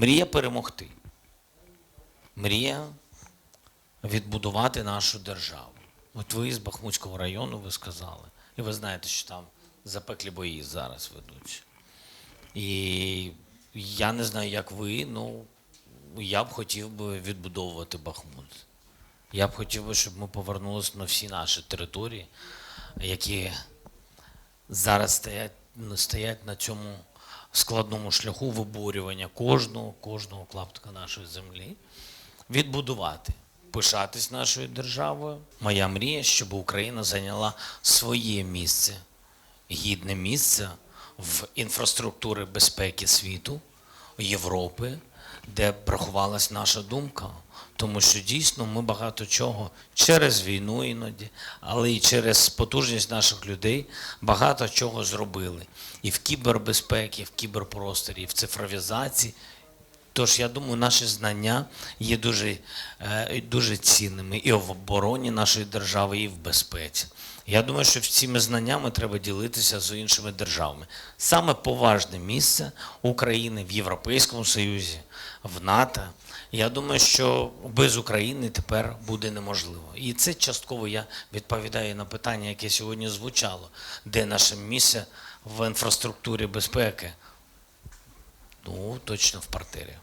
Мрія перемогти. Мрія відбудувати нашу державу. От ви з Бахмутського району ви сказали. І ви знаєте, що там запеклі бої зараз ведуться. І я не знаю, як ви, ну я б хотів би відбудовувати Бахмут. Я б хотів би, щоб ми повернулися на всі наші території, які зараз стоять, ну, стоять на цьому складному шляху виборювання кожного, кожного клаптика нашої землі, відбудувати, пишатись нашою державою. Моя мрія, щоб Україна зайняла своє місце, гідне місце в інфраструктурі безпеки світу, Європи, де б наша думка. Тому що дійсно ми багато чого через війну іноді, але і через потужність наших людей багато чого зробили. І в кібербезпеці, і в кіберпросторі, і в цифровізації. Тож я думаю, наші знання є дуже, е, дуже цінними і в обороні нашої держави, і в безпеці. Я думаю, що цими знаннями треба ділитися з іншими державами. Саме поважне місце України в Європейському Союзі, в НАТО. Я думаю, що без України тепер буде неможливо. І це частково я відповідаю на питання, яке сьогодні звучало, де наше місце в інфраструктурі безпеки. Ну, точно в партері.